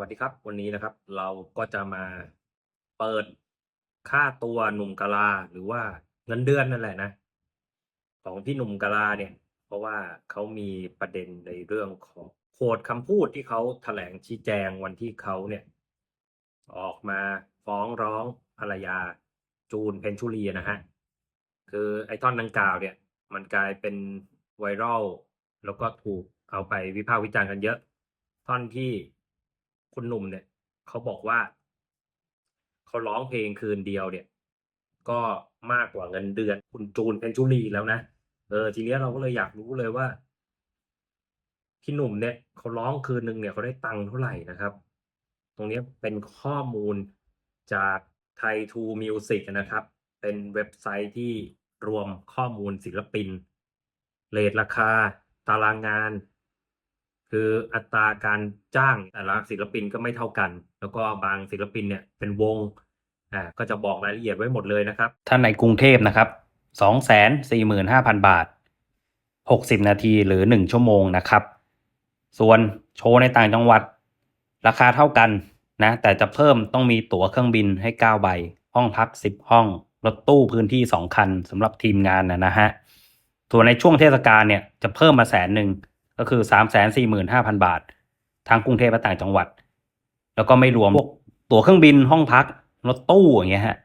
วัสดีครับ วันนี้นะครับเราก็จะมาเปิดค่าตัวหนุ่มกะลาหรือว่าเงินเดือนนั่นแหละนะ ของพี่หนุ่มกะลาเนี่ย เพราะว่าเขามีประเด็นในเรื่องของโคดคำพูดที่เขาแถลงชี้แจงวันที่เขาเนี่ย ออกมาฟ้องร้องภรรยาจูนเพนชุรีนะฮะคือไอ้ท่อนดังกล่าวเนี่ย มันกลายเป็นไวรัลแล้วก็ถูกเอาไปวิพากษ์วิจารณ์กันเยอะ ท่อนที่ คุณหนุ่มเนี่ยเขาบอกว่าเขาร้องเพลงคืนเดียวเนี่ย ก็มากกว่าเงินเดือน คุณจูนเพนชุรีแล้วนะเออทีนี้เราก็เลยอยากรู้เลยว่าพี่หนุ่มเนี่ยเขาร้องคืนหนึ่งเนี่ยเขาได้ตังค์เท่าไหร่นะครับ ตรงนี้เป็นข้อมูลจากไทยทูมิวสิกนะครับ เป็นเว็บไซต์ที่รวมข้อมูลศิลปินเรทราคา ตารางงาน คืออัตราการจ้างแต่ละศิลปินก็ไม่เท่ากัน แล้วก็บางศิลปินเนี่ยเป็นวงอ่าก็จะบอกรายละเอียดไว้หมดเลยนะครับ ถ้าในกรุงเทพนะครับสองแสนสี่หมื่นห้าพันบาทหกสิบนาทีหรือหนึ่งชั่วโมงนะครับ ส่วนโชว์ในต่างจังหวัด ราคาเท่ากันนะ แต่จะเพิ่มต้องมีตั๋วเครื่องบินให้เก้าใบ ห้องพักสิบห้อง รถตู้พื้นที่สองคันสำหรับทีมงานนะนะฮะ ส่วนในช่วงเทศกาลเนี่ยจะเพิ่มมาแสนหนึ่ง ก็คือสามแสนสี่หมื่นห้าพันบาททางกรุงเทพและต่างจังหวัด แล้วก็ไม่รวมพวกตั๋วเครื่องบินห้องพักรถตู้อย่างเงี้ยฮะ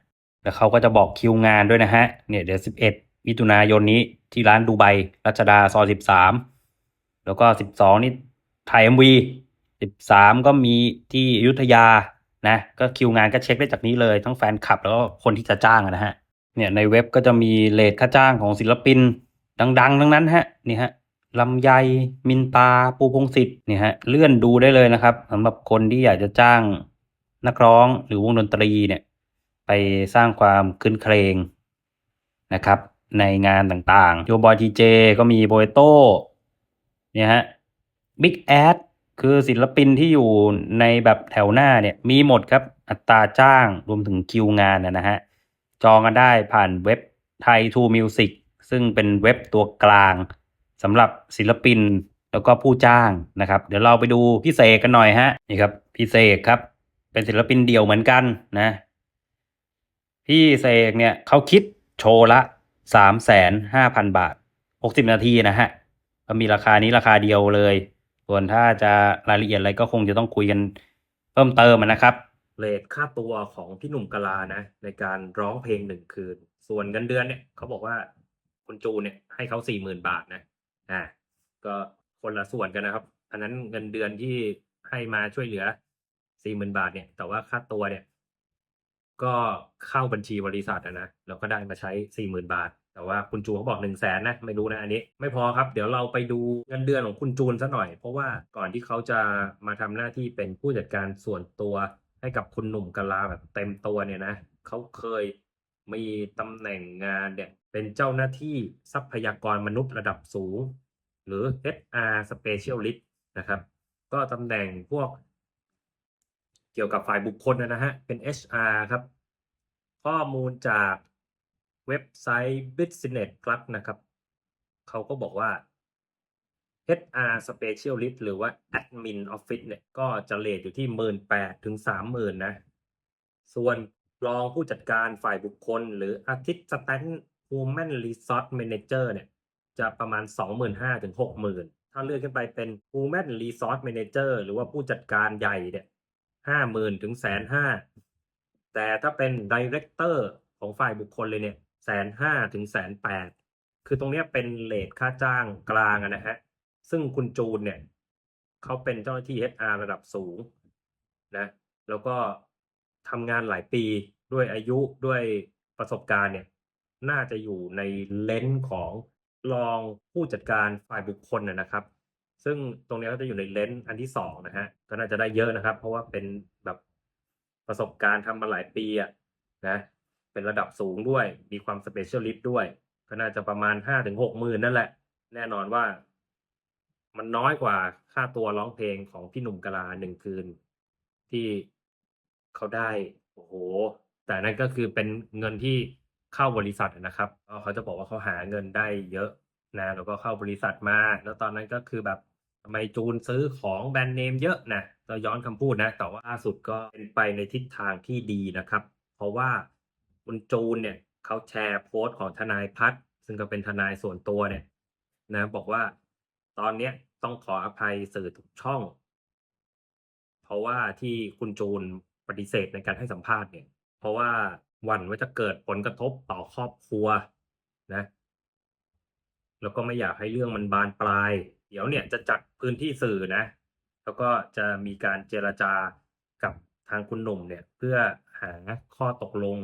แล้วเขาก็จะบอกคิวงานด้วยนะฮะเนี่ยเดี๋ยว 11 มิถุนายนนี้ที่ร้านดูไบรัชดาซอย13 แล้วก็ 12 นี่ถ่าย MV 13 ก็มีที่อยุธยานะก็คิวงานก็เช็คได้จากนี้เลยทั้งแฟนคลับแล้วก็คนที่จะจ้างอะนะฮะเนี่ยในเว็บก็จะมีเลทค่าจ้างของศิลปินดัง ๆ ทั้งนั้นฮะนี่ฮะ ลำไย มินตา ปูพงศิษฐ์เนี่ยฮะเลื่อนดูได้เลยนะครับสำหรับคนที่อยากจะจ้างนักร้องหรือวงดนตรีเนี่ยไปสร้างความคืนเครงนะครับ ในงานต่างๆโยบอยทีเจก็มีโบโต้เนี่ยฮะบิ๊กแอดคือศิลปินที่อยู่ในแบบแถวหน้าเนี่ยมีหมดครับอัตราจ้างรวมถึงคิวงานนะฮะจองกันได้ผ่านเว็บไทยทูมิวสิกซึ่งเป็นเว็บตัวกลาง สำหรับศิลปินแล้วก็ผู้จ้างนะครับ เดี๋ยวเราไปดูพี่เสกกันหน่อยฮะนี่ครับพี่เสกครับ เป็นศิลปินเดี่ยวเหมือนกันนะ พี่เสกเนี่ยเขาคิดโชว์ละสามแสนห้าพันบาทหกสิบนาทีนะฮะก็มีราคานี้ราคาเดียวเลย ส่วนถ้าจะรายละเอียดอะไรก็คงจะต้องคุยกันเพิ่มเติมนะครับเรทค่าตัวของพี่หนุ่มกะลานะ ในการร้องเพลงหนึ่งคืน ส่วนเงินเดือนเนี่ยเขาบอกว่าคุณจูเนี่ยให้เขาสี่หมื่นบาทนะ อ่าก็คนละส่วนกันนะครับ อันนั้นเงินเดือนที่ให้มาช่วยเหลือสี่หมื่นบาทเนี่ย แต่ว่าค่าตัวเนี่ย ก็เข้าบัญชีบริษัทนะแล้วก็ได้มาใช้สี่หมื่นบาท แต่ว่าคุณจูเขาบอกหนึ่งแสนนะไม่รู้นะอันนี้ ไม่พอครับ เดี๋ยวเราไปดูเงินเดือนของคุณจูนซะหน่อย เพราะว่าก่อนที่เขาจะมาทำหน้าที่เป็นผู้จัดการส่วนตัวให้กับคุณหนุ่มกะลาแบบเต็มตัวเนี่ยนะเขาเคยมีตำแหน่งงานเนี่ย เป็นเจ้าหน้าที่ทรัพยากรมนุษย์ระดับสูง หรือ HR Specialist นะครับ ก็ตำแหน่งพวก เกี่ยวกับฝ่ายบุคคลนะฮะ เป็น HR ครับ ข้อมูลจากเว็บไซต์ Business Plus นะครับ เขาก็บอกว่า HR Specialist หรือว่า Admin Office เนี่ย ก็จะเลทอยู่ที่ 18,000ถึง30,000นะ ส่วนรองผู้จัดการฝ่ายบุคคล หรือ Assistant Human Resource Manager เนี่ยจะประมาณ 25,000ถึง60,000 ถ้าเลื่อนขึ้นไปเป็น Human Resource Manager หรือว่าผู้จัดการใหญ่เนี่ยห้าหมื่นถึงแสนห้าแต่ถ้าเป็นดีเรคเตอร์ของฝ่ายบุคคลเลยเนี่ยแสนห้าถึงแสนแปดคือตรงนี้เป็นเลทค่าจ้างกลางนะฮะ ซึ่งคุณจูนเนี่ยเขาเป็นเจ้าหน้าที่ HR ระดับสูงนะแล้วก็ทำงานหลายปีด้วยอายุด้วยประสบการณ์เนี่ย น่าจะอยู่ในเลนส์ของรองผู้จัดการฝ่ายบุคคลนะครับ ซึ่งตรงนี้ก็จะอยู่ในเลนส์อันที่สองนะฮะก็น่าจะได้เยอะนะครับ เพราะว่าเป็นแบบประสบการณ์ทำมาหลายปีอะนะเป็นระดับสูงด้วย มีความสเปเชียลิสต์ด้วย ก็น่าจะประมาณห้าถึงหกหมื่นนั่นแหละ แน่นอนว่า มันน้อยกว่าค่าตัวร้องเพลงของพี่หนุ่มกะลาหนึ่งคืน ที่เขาได้ โอ้โห แต่นั่นก็คือเป็นเงินที่ เข้าบริษัทนะครับเขาจะบอกว่าเขาหาเงินได้เยอะนะแล้วก็เข้าบริษัทมา แล้วตอนนั้นก็คือแบบทำไมจูนซื้อของแบรนด์เนมเยอะนะก็ย้อนคำพูดนะ แต่ว่าล่าสุดก็เป็นไปในทิศทางที่ดีนะครับ เพราะว่าคุณจูนเนี่ยเขาแชร์โพสต์ของทนายพัฒน์ซึ่งก็เป็นทนายส่วนตัวเนี่ยนะบอกว่าตอนเนี้ยต้องขออภัยสื่อทุกช่อง เพราะว่าที่คุณจูนปฏิเสธในการให้สัมภาษณ์เนี่ย เพราะว่า หวั่นว่าจะเกิดผลกระทบต่อครอบครัวนะ แล้วก็ไม่อยากให้เรื่องมันบานปลาย เดี๋ยวเนี่ยจะจัดพื้นที่สื่อนะ แล้วก็จะมีการเจรจากับทางคุณหนุ่มเนี่ย เพื่อหาข้อตกลง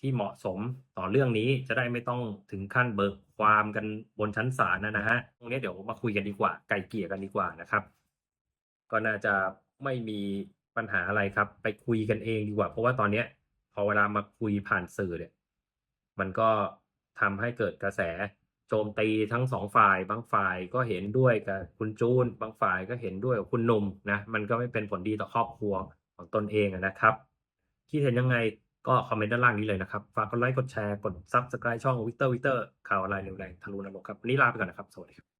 ที่เหมาะสมต่อเรื่องนี้จะได้ไม่ต้องถึงขั้นเบิกความกันบนชั้นศาลนะนะฮะตรงนี้เดี๋ยวมาคุยกันดีกว่า ไกลเกลี่ยกันดีกว่านะครับ ก็น่าจะไม่มีปัญหาอะไรครับ ไปคุยกันเองดีกว่า เพราะว่าตอนเนี้ย พอเวลามาคุยผ่านสื่อเนี่ย มันก็ทำให้เกิดกระแสโจมตีทั้งสองฝ่ายบางฝ่ายก็เห็นด้วยกับคุณจูน บางฝ่ายก็เห็นด้วยกับคุณนุ่มนะมันก็ไม่เป็นผลดีต่อครอบครัวของตนเองนะครับคิดเห็นยังไงก็คอมเมนต์ด้านล่างนี้เลยนะครับ ฝากกดไลค์กดแชร์กดซับสไคร b e ช่องวิกเตอร์วิกเตอร์ข่าวอะไรเร็วแรงทะลุนรกครับ วันนี้ลาไปก่อนนะครับ สวัสดีครับ